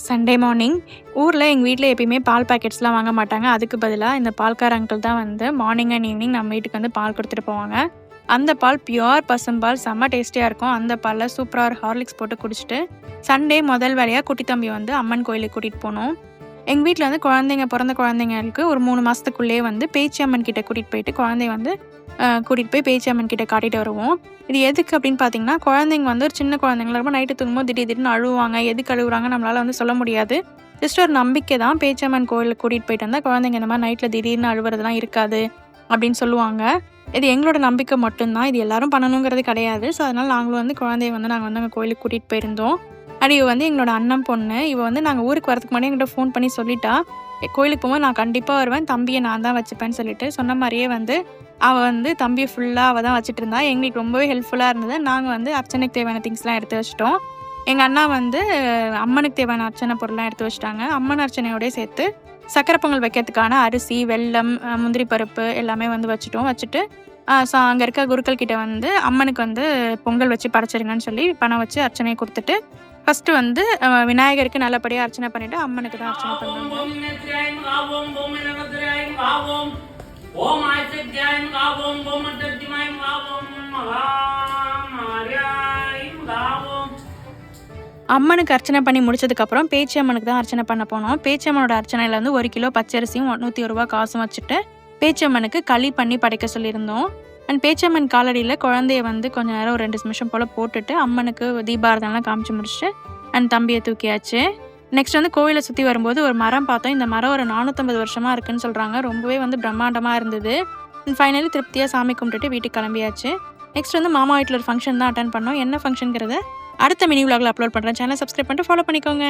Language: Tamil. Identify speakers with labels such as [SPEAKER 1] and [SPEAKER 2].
[SPEAKER 1] சண்டே மார்னிங் ஊரில் எங்கள் வீட்டில் எப்பயுமே பால் பாக்கெட்ஸ்லாம் வாங்க மாட்டாங்க. அதுக்கு பதிலாக இந்த பால்கார அங்கிள் தான் வந்து மார்னிங் அண்ட் ஈவினிங் நம்ம வீட்டுக்கு வந்து பால் கொடுத்துட்டு போவாங்க. அந்த பால் பியூர் பசும்பால் செம்ம டேஸ்டியாக இருக்கும். அந்த பாலில் சூப்பராக ஒரு ஹார்லிக்ஸ் போட்டு குடிச்சிட்டு சண்டே முதல் வேலையாக குட்டி தம்பி வந்து அம்மன் கோயிலுக்கு கூட்டிகிட்டு போனோம் எங்கள் வீட்டில் வந்து குழந்தைங்க பிறந்த குழந்தைங்களுக்கு ஒரு மூணு மாதத்துக்குள்ளேயே வந்து பேச்சியம்மன் கிட்டே கிட்ட கூட்டிகிட்டு போயிட்டு குழந்தைய வந்து கூட்டிகிட்டு போய் பேச்சியம்மன் கிட்டே கிட்ட காட்டிட்டு வருவோம். இது எதுக்கு அப்படின்னு பார்த்தீங்கன்னா குழந்தைங்க வந்து ஒரு சின்ன குழந்தைங்கள ரொம்ப நைட்டு தூங்கும்போது திடீர் திடீர்னு அழுவாங்க. எதுக்கு அழுகுறாங்க நம்மளால் வந்து சொல்ல முடியாது. ஜஸ்ட் ஒரு நம்பிக்கை தான் பேச்சம்மன் கோயிலுக்கு கூட்டிகிட்டு போயிட்டு வந்தால் குழந்தைங்க இந்த மாதிரி நைட்டில் திடீர்னு அழுவுறதுலாம் இருக்காது அப்படின்னு சொல்லுவாங்க. இது எங்களோட நம்பிக்கை மட்டும்தான். இது எல்லாரும் பண்ணணுங்கிறது கிடையாது. ஸோ அதனால் நாங்களும் வந்து குழந்தைய வந்து நாங்கள் வந்து அங்கே கோயிலுக்கு கூட்டிகிட்டு போயிருந்தோம். அண்ட் இவ வந்து எங்களோட அண்ணன் பொண்ணு. இவ வந்து நாங்கள் ஊருக்கு வரதுக்கு முன்னாடி எங்கள்கிட்ட ஃபோன் பண்ணி சொல்லிட்டா. கோயிலுக்கு போகும்போது நான் கண்டிப்பாக வருவேன். தம்பியை நான் தான் வச்சுப்பேன்னு சொல்லிட்டு சொன்ன மாதிரியே வந்து அவள் வந்து தம்பியை ஃபுல்லாக அவள் தான் வச்சுட்டு இருந்தா. எங்களுக்கு ரொம்பவே ஹெல்ப்ஃபுல்லாக இருந்தது. நாங்கள் வந்து அர்ச்சனைக்கு தேவையான திங்ஸ்லாம் எடுத்து வச்சிட்டோம். எங்கள் அண்ணா வந்து அம்மனுக்கு தேவையான அர்ச்சனை பொருள்லாம் எடுத்து வச்சிட்டாங்க. அம்மன் அர்ச்சனையோடய சேர்த்து சக்கரை பொங்கல் வைக்கிறதுக்கான அரிசி வெல்லம் முந்திரி பருப்பு எல்லாமே வந்து வச்சுட்டோம். வச்சுட்டு ஸோ அங்கே இருக்க குருக்கள் கிட்ட வந்து அம்மனுக்கு வந்து பொங்கல் வச்சு படைச்சிருங்கன்னு சொல்லி பணம் வச்சு அர்ச்சனையை கொடுத்துட்டு ஃபஸ்ட்டு வந்து விநாயகருக்கு நல்லபடியாக அர்ச்சனை பண்ணிவிட்டு அம்மனுக்கு தான் அர்ச்சனை பண்ணுவாங்க அம்மனுக்கு அர்ச்சனை பண்ணி முடிச்சதுக்கப்புறம் பேச்சி அம்மனுக்கு தான் அர்ச்சனை பண்ண போனோம். பேச்சி அம்மனோட அர்ச்சனையில் வந்து ஒரு கிலோ பச்சரிசியும் நூற்றி ரூபா காசும் வச்சுட்டு பேச்சி அம்மனுக்கு களி பண்ணி படைக்க சொல்லியிருந்தோம். அண்ட் பேச்சம்மன் காலடியில் குழந்தைய வந்து கொஞ்ச நேரம் ஒரு ரெண்டு நிமிஷம் போல் போட்டுட்டு அம்மனுக்கு தீபாரதம்லாம் காமிச்சு முடிச்சுட்டு அண்ட் தம்பியை தூக்கியாச்சு. நெக்ஸ்ட் வந்து கோவிலை சுற்றி வரும்போது ஒரு மரம் பார்த்தோம். இந்த மரம் ஒரு நானூற்றம்பது வருஷமாக இருக்குன்னு சொல்கிறாங்க ரொம்பவே வந்து பிரம்மாண்டமாக இருந்தது. அண்ட் ஃபைனலி திருப்தியாக சாமி கும்பிட்டுட்டு வீட்டுக்கு கிளம்பியாச்சு. நெக்ஸ்ட் வந்து மாமா வீட்டில் ஒரு ஃபங்க்ஷன் தான் அட்டன் பண்ணோம். என்ன ஃபங்க்ஷனுங்கிறத அடுத்த மினி விளாகில் அப்லோட் பண்ணுறேன் சேனல் சப்ஸ்கிரைப் பண்ணிட்டு ஃபாலோ பண்ணிக்கோங்க.